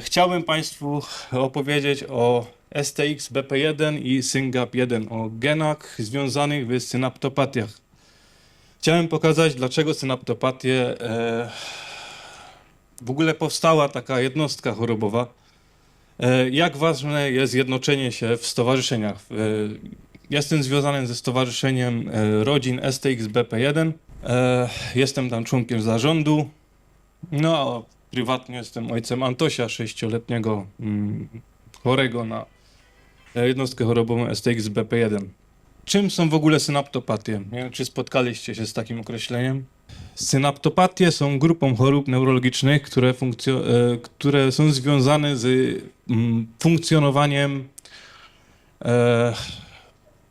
Chciałbym Państwu opowiedzieć o STX BP1 i SYNGAP1, o genach związanych z synaptopatiach. Chciałem pokazać, dlaczego synaptopatie e, w ogóle powstała taka jednostka chorobowa. E, jak ważne jest jednoczenie się w stowarzyszeniach. E, jestem związany ze Stowarzyszeniem e, Rodzin STX BP1. E, jestem tam członkiem zarządu. No, prywatnie jestem ojcem Antosia, sześcioletniego mm, chorego na jednostkę chorobową STX BP1. Czym są w ogóle synaptopatie? Nie wiem, czy spotkaliście się z takim określeniem? Synaptopatie są grupą chorób neurologicznych, które, e, które są związane z mm, funkcjonowaniem e,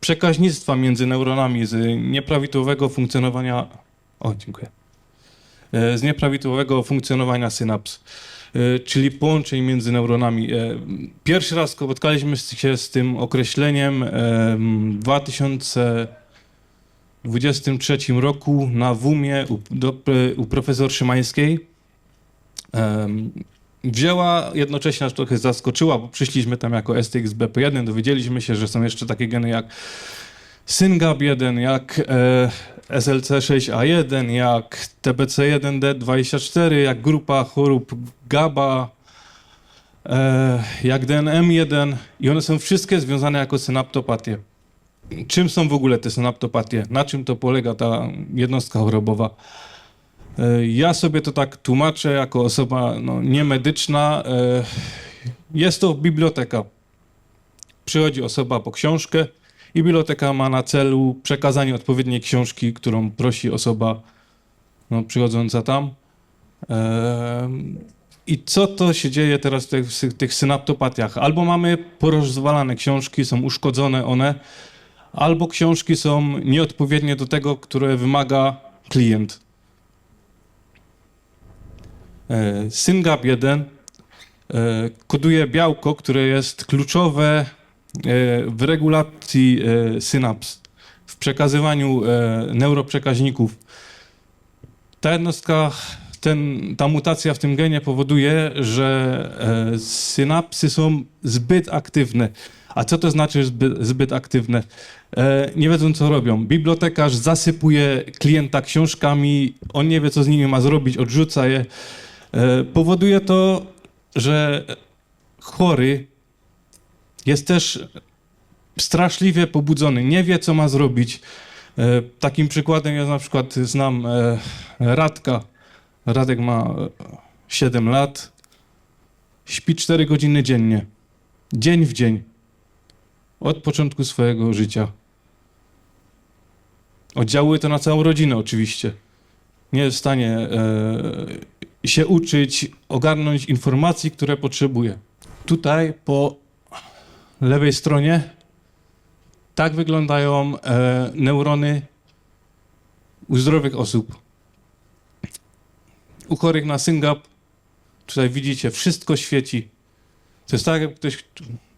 przekaźnictwa między neuronami, z nieprawidłowego funkcjonowania. O, dziękuję z nieprawidłowego funkcjonowania synaps, e, czyli połączeń między neuronami. E, Pierwszy raz spotkaliśmy się z tym określeniem e, w 2023 roku na WUM-ie u, u profesor Szymańskiej. Wzięła, jednocześnie nas trochę zaskoczyła, bo przyszliśmy tam jako STX BP1, dowiedzieliśmy się, że są jeszcze takie geny jak SYNGAP1, jak e, SLC6A1, jak TBC1D24, jak grupa chorób GABA, e, jak DNM1 i one są wszystkie związane jako synaptopatie. Czym są w ogóle te synaptopatie? Na czym to polega ta jednostka chorobowa? E, Ja sobie to tak tłumaczę jako osoba no, niemedyczna. E, Jest to biblioteka. Przychodzi osoba po książkę i biblioteka ma na celu przekazanie odpowiedniej książki, którą prosi osoba no, przychodząca tam. I co to się dzieje teraz w tych, w tych synaptopatiach? Albo mamy porozwalane książki, są uszkodzone one, albo książki są nieodpowiednie do tego, które wymaga klient. E, SYNGAP1 e, koduje białko, które jest kluczowe w regulacji e, synaps, w przekazywaniu e, neuroprzekaźników. Ta jednostka, ten, ta mutacja w tym genie powoduje, że e, synapsy są zbyt aktywne. A co to znaczy zbyt, zbyt aktywne? E, nie wiedzą, co robią. Bibliotekarz zasypuje klienta książkami, on nie wie, co z nimi ma zrobić, odrzuca je. E, powoduje to, że chory jest też straszliwie pobudzony, nie wie, co ma zrobić. E, Takim przykładem ja na przykład znam e, Radka. Radek ma e, 7 lat, śpi 4 godziny dziennie, dzień w dzień, od początku swojego życia. Oddziałuje to na całą rodzinę oczywiście. Nie jest w stanie e, się uczyć, ogarnąć informacji, które potrzebuje. Tutaj po lewej stronie tak wyglądają e, neurony u zdrowych osób. U chorych na syngap, tutaj widzicie, wszystko świeci. To jest tak, jakby ktoś,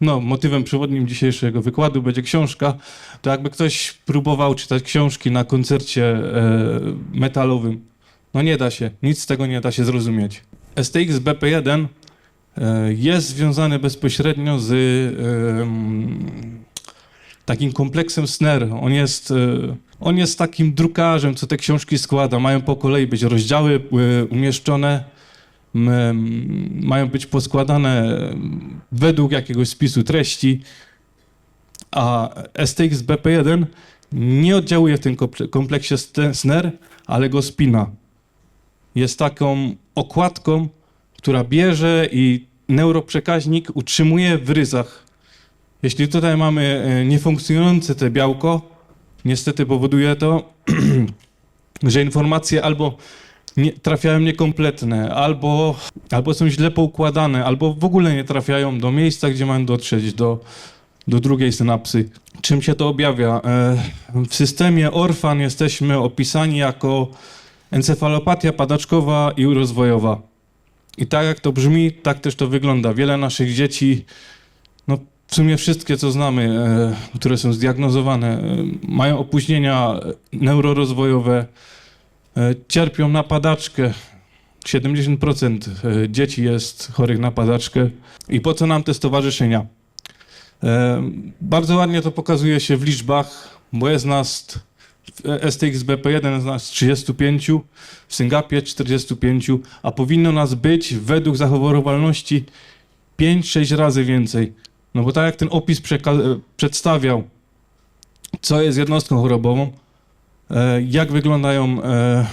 no, motywem przewodnim dzisiejszego wykładu będzie książka, to jakby ktoś próbował czytać książki na koncercie e, metalowym. No nie da się, nic z tego nie da się zrozumieć. STX BP1 e, jest związany bezpośrednio z takim kompleksem SNER. On jest, e, on jest takim drukarzem, co te książki składa. Mają po kolei być rozdziały e, umieszczone, mają być poskładane według jakiegoś spisu treści, a STX BP1 nie oddziałuje w tym komple- kompleksie SNER, ale go spina. Jest taką okładką, która bierze i neuroprzekaźnik utrzymuje w ryzach. Jeśli tutaj mamy e, niefunkcjonujące te białko, niestety powoduje to, że informacje albo nie, trafiają niekompletne, albo, albo są źle poukładane, albo w ogóle nie trafiają do miejsca, gdzie mają dotrzeć, do, do drugiej synapsy. Czym się to objawia? E, W systemie Orfan jesteśmy opisani jako encefalopatia padaczkowa i rozwojowa. I tak jak to brzmi, tak też to wygląda. Wiele naszych dzieci, no w sumie wszystkie, co znamy, e, które są zdiagnozowane, e, mają opóźnienia neurorozwojowe, e, cierpią na padaczkę. 70% e, dzieci jest chorych na padaczkę. I po co nam te stowarzyszenia? E, Bardzo ładnie to pokazuje się w liczbach, bo jest nas STX BP1 jest nas 35, w Syngapie 45, a powinno nas być według zachorowalności 5-6 razy więcej. No bo tak jak ten opis e, przedstawiał, co jest jednostką chorobową, e, jak wyglądają, e,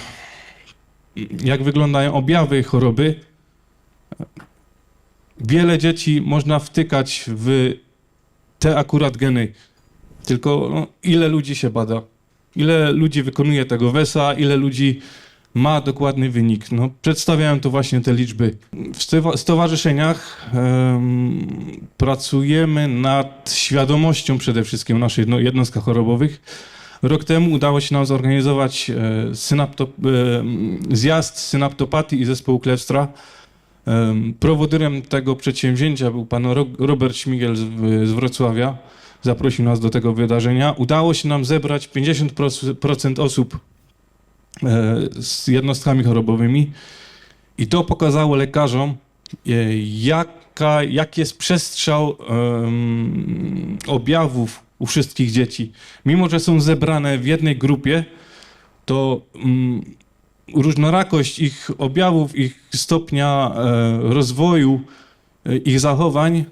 jak wyglądają objawy choroby. Wiele dzieci można wtykać w te akurat geny. Tylko no, ile ludzi się bada? Ile ludzi wykonuje tego WESA? Ile ludzi ma dokładny wynik? No, przedstawiałem to właśnie te liczby. W stowa- stowarzyszeniach em, pracujemy nad świadomością przede wszystkim naszych no, jednostkach chorobowych. Rok temu udało się nam zorganizować e, e, zjazd synaptopatii i zespołu Klewstra. Em, Prowodyrem tego przedsięwzięcia był pan Ro- Robert Śmigiel z, z Wrocławia. Zaprosił nas do tego wydarzenia. Udało się nam zebrać 50% osób e, z jednostkami chorobowymi i to pokazało lekarzom, e, jaka, jaki jest przestrzał em, objawów u wszystkich dzieci. Mimo, że są zebrane w jednej grupie, to mm, różnorakość ich objawów, ich stopnia e, rozwoju, ich zachowań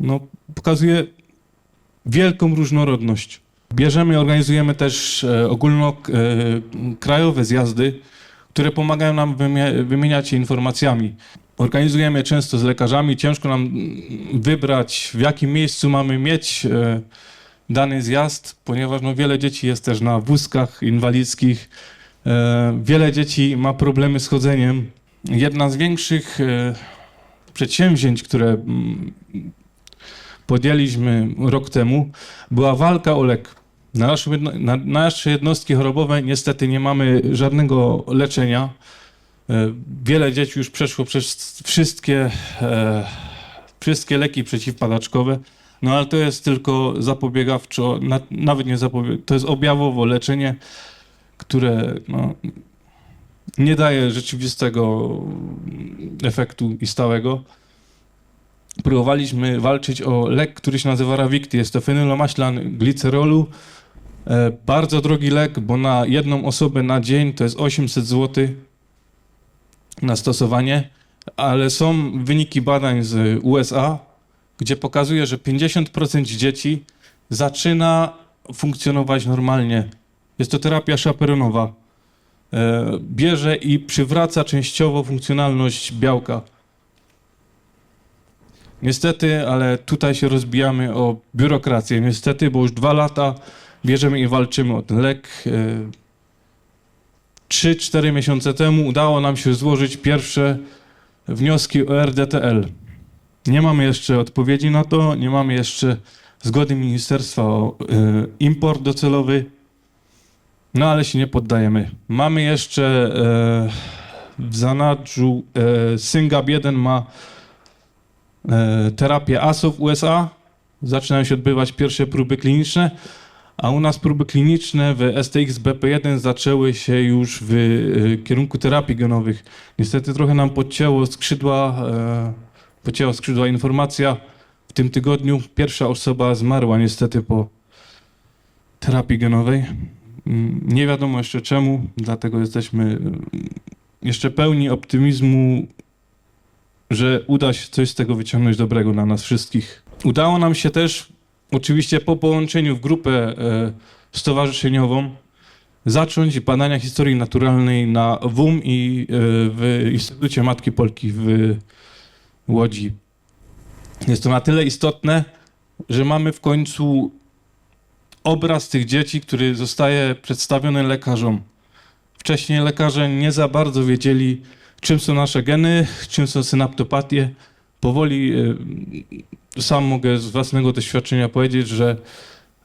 no, pokazuje wielką różnorodność. Bierzemy, organizujemy też e, ogólnokrajowe zjazdy, które pomagają nam wymie- wymieniać się informacjami. Organizujemy często z lekarzami. Ciężko nam mm, wybrać, w jakim miejscu mamy mieć e, dany zjazd, ponieważ no, wiele dzieci jest też na wózkach inwalidzkich. E, Wiele dzieci ma problemy z chodzeniem. Jedna z większych e, przedsięwzięć, które mm, podjęliśmy rok temu, była walka o lek. Na, nasze jednostki chorobowe niestety nie mamy żadnego leczenia. E, Wiele dzieci już przeszło przez wszystkie, e, wszystkie leki przeciwpadaczkowe, no ale to jest tylko zapobiegawczo, na, nawet nie zapobieg, to jest objawowo leczenie, które no, nie daje rzeczywistego efektu i stałego. Próbowaliśmy walczyć o lek, który się nazywa Ravicti. Jest to fenylomaślan glicerolu. E, bardzo drogi lek, bo na jedną osobę na dzień to jest 800 zł na stosowanie, ale są wyniki badań z USA, gdzie pokazuje, że 50% dzieci zaczyna funkcjonować normalnie. Jest to terapia szaperonowa. E, Bierze i przywraca częściowo funkcjonalność białka. Niestety, ale tutaj się rozbijamy o biurokrację. Niestety, bo już dwa lata bierzemy i walczymy o ten lek. E, 3-4 miesiące temu udało nam się złożyć pierwsze wnioski o RDTL. Nie mamy jeszcze odpowiedzi na to, nie mamy jeszcze zgody ministerstwa o e, import docelowy, no ale się nie poddajemy. Mamy jeszcze e, w zanadrzu e, Syngap 1 ma e, terapię ASO w USA. Zaczynają się odbywać pierwsze próby kliniczne, a u nas próby kliniczne w STX BP1 zaczęły się już w e, kierunku terapii genowych. Niestety trochę nam podcięło skrzydła, e, podcięła skrzydła informacja. W tym tygodniu pierwsza osoba zmarła niestety po terapii genowej. Mm, Nie wiadomo jeszcze czemu, dlatego jesteśmy mm, jeszcze pełni optymizmu, że uda się coś z tego wyciągnąć dobrego dla nas wszystkich. Udało nam się też, oczywiście po połączeniu w grupę e, stowarzyszeniową, zacząć badania historii naturalnej na WUM i e, w Instytucie Matki Polki w Łodzi. Jest to na tyle istotne, że mamy w końcu obraz tych dzieci, który zostaje przedstawiony lekarzom. Wcześniej lekarze nie za bardzo wiedzieli, czym są nasze geny, czym są synaptopatie. Powoli e, sam mogę z własnego doświadczenia powiedzieć, że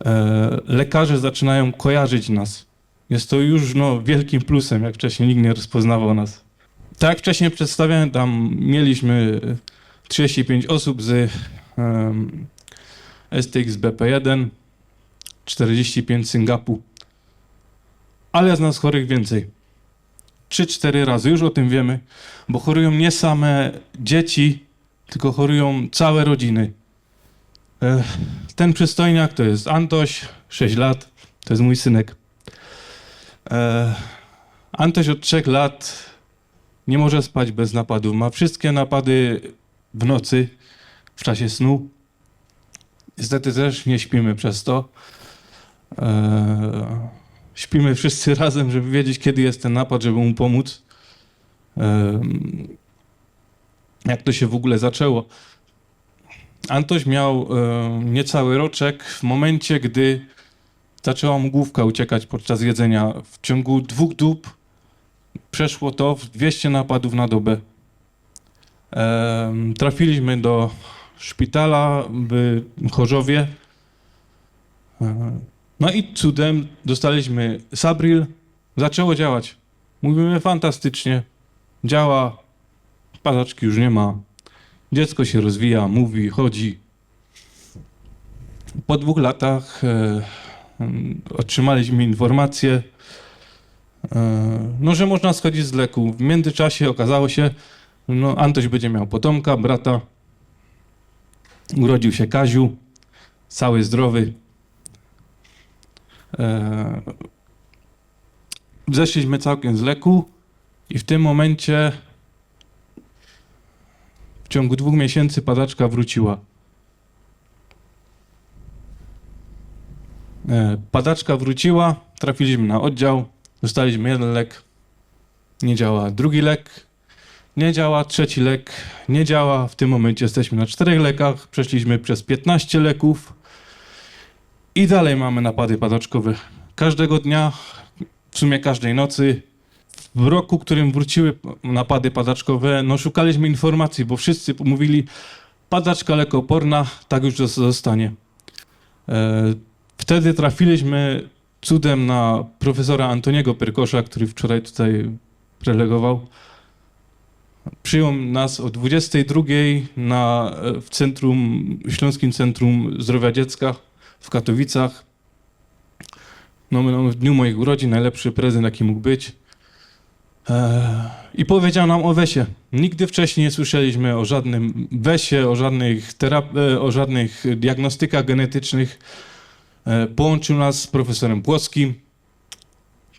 e, lekarze zaczynają kojarzyć nas. Jest to już no, wielkim plusem, jak wcześniej nikt nie rozpoznawał nas. Tak jak wcześniej przedstawiałem, tam mieliśmy 35 osób z em, STX BP1, 45 Syngapu. Ale jest nas chorych więcej. 3-4 razy, już o tym wiemy, bo chorują nie same dzieci, tylko chorują całe rodziny. Ten przystojniak to jest Antoś, 6 lat, to jest mój synek. Antoś od 3 lat nie może spać bez napadów. Ma wszystkie napady w nocy, w czasie snu. Niestety też nie śpimy przez to. Śpimy wszyscy razem, żeby wiedzieć, kiedy jest ten napad, żeby mu pomóc. Jak to się w ogóle zaczęło? Antoś miał niecały roczek w momencie, gdy zaczęła mu główka uciekać podczas jedzenia. W ciągu dwóch dób przeszło to w 200 napadów na dobę. Trafiliśmy do szpitala w Chorzowie. No i cudem dostaliśmy Sabril. Zaczęło działać. Mówimy fantastycznie. Działa. Padaczki już nie ma. Dziecko się rozwija, mówi, chodzi. Po dwóch latach e, mm, otrzymaliśmy informację, e, no, że można schodzić z leku. W międzyczasie okazało się, no, Antoś będzie miał potomka, brata. Urodził się Kaziu, cały zdrowy. E, zeszliśmy całkiem z leku i w tym momencie w ciągu dwóch miesięcy padaczka wróciła. E, Padaczka wróciła, trafiliśmy na oddział, dostaliśmy jeden lek, nie działa. Drugi lek, nie działa. Trzeci lek, nie działa. W tym momencie jesteśmy na czterech lekach, przeszliśmy przez 15 leków i dalej mamy napady padaczkowe. Każdego dnia, w sumie każdej nocy, w roku, którym wróciły napady padaczkowe, no szukaliśmy informacji, bo wszyscy mówili, padaczka lekooporna, tak już zos- zostanie. E, Wtedy trafiliśmy cudem na profesora Antoniego Pyrkosza, który wczoraj tutaj prelegował. Przyjął nas o 22 na, e, w centrum, Śląskim Centrum Zdrowia Dziecka w Katowicach. No, no, w dniu moich urodzin najlepszy prezent, jaki mógł być. E, I powiedział nam o Wesie. Nigdy wcześniej nie słyszeliśmy o żadnym Wesie, o żadnych, e, o żadnych diagnostykach genetycznych. E, Połączył nas z profesorem Płoskim.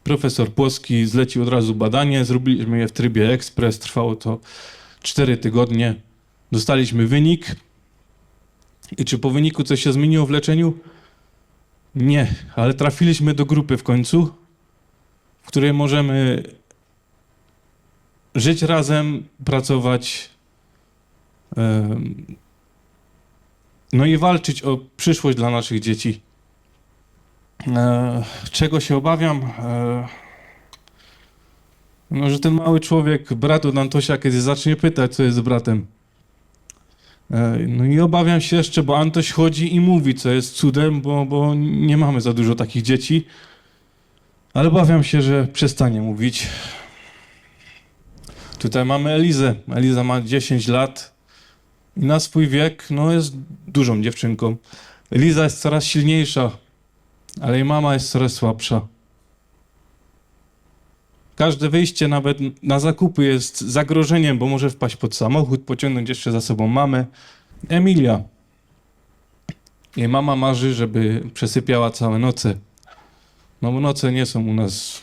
Profesor Płoski zlecił od razu badanie. Zrobiliśmy je w trybie ekspres. Trwało to 4 tygodnie. Dostaliśmy wynik. I czy po wyniku coś się zmieniło w leczeniu? Nie, ale trafiliśmy do grupy w końcu, w której możemy żyć razem, pracować. No i walczyć o przyszłość dla naszych dzieci. E, czego się obawiam? E, no, że ten mały człowiek, brat od Antosia, kiedy zacznie pytać, co jest z bratem. E, no i obawiam się jeszcze, bo Antoś chodzi i mówi, co jest cudem, bo, bo nie mamy za dużo takich dzieci. Ale obawiam się, że przestanie mówić. Tutaj mamy Elizę. Eliza ma 10 lat i na swój wiek no, jest dużą dziewczynką. Eliza jest coraz silniejsza, ale jej mama jest coraz słabsza. Każde wyjście nawet na zakupy jest zagrożeniem, bo może wpaść pod samochód, pociągnąć jeszcze za sobą mamę. Emilia. Jej mama marzy, żeby przesypiała całe noce. No bo noce nie są u nas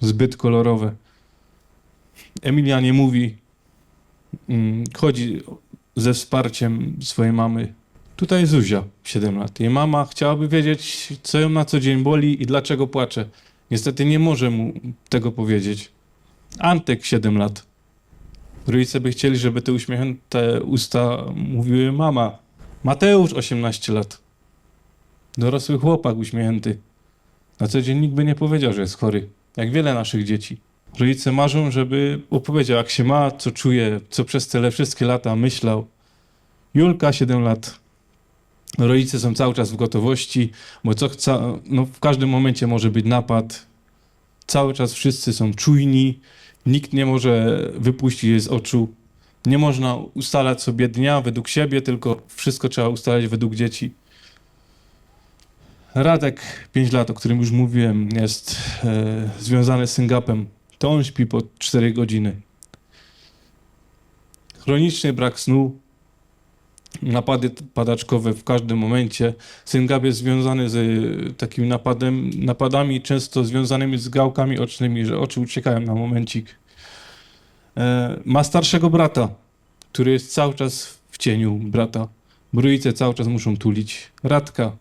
zbyt kolorowe. Emilia nie mówi. Mm, Chodzi ze wsparciem swojej mamy. Tutaj Zuzia, 7 lat. Jej mama chciałaby wiedzieć, co ją na co dzień boli i dlaczego płacze. Niestety nie może mu tego powiedzieć. Antek, 7 lat. Rodzice by chcieli, żeby te uśmiechnięte usta mówiły mama. Mateusz, 18 lat. Dorosły chłopak uśmiechnięty. Na co dzień nikt by nie powiedział, że jest chory. Jak wiele naszych dzieci. Rodzice marzą, żeby opowiedział, jak się ma, co czuje, co przez te wszystkie lata myślał. Julka, 7 lat. Rodzice są cały czas w gotowości, bo co chca, no w każdym momencie może być napad. Cały czas wszyscy są czujni, nikt nie może wypuścić jej z oczu. Nie można ustalać sobie dnia według siebie, tylko wszystko trzeba ustalać według dzieci. Radek, 5 lat, o którym już mówiłem, jest e, związany z Syngapem. to on śpi po 4 godziny. Chroniczny brak snu, napady padaczkowe w każdym momencie. Syn Gab jest związany z y, takim napadem, napadami często związanymi z gałkami ocznymi, że oczy uciekają na momencik. E, ma starszego brata, który jest cały czas w cieniu brata. Rodzice cały czas muszą tulić Radka.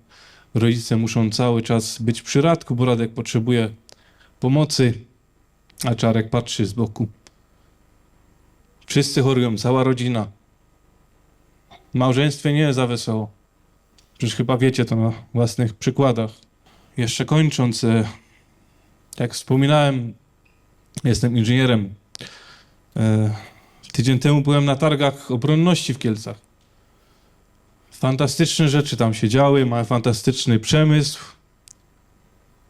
Rodzice muszą cały czas być przy Radku, bo Radek potrzebuje pomocy, a Czarek patrzy z boku. Wszyscy chorują, cała rodzina. W małżeństwie nie jest za wesoło. Przecież chyba wiecie to na własnych przykładach. Jeszcze kończąc, e, jak wspominałem, jestem inżynierem. E, Tydzień temu byłem na targach obronności w Kielcach. Fantastyczne rzeczy tam się działy, ma fantastyczny przemysł.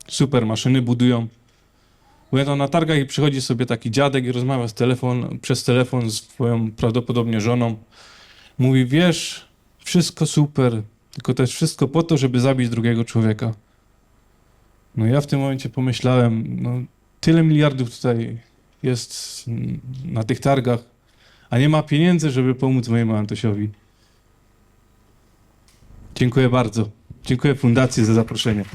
Super maszyny budują. Byłem tam na targach i przychodzi sobie taki dziadek i rozmawia z telefon, przez telefon z swoją prawdopodobnie żoną. Mówi, wiesz, wszystko super, tylko to jest wszystko po to, żeby zabić drugiego człowieka. No ja w tym momencie pomyślałem, no tyle miliardów tutaj jest na tych targach, a nie ma pieniędzy, żeby pomóc mojemu Antosiowi. Dziękuję bardzo. Dziękuję Fundacji za zaproszenie.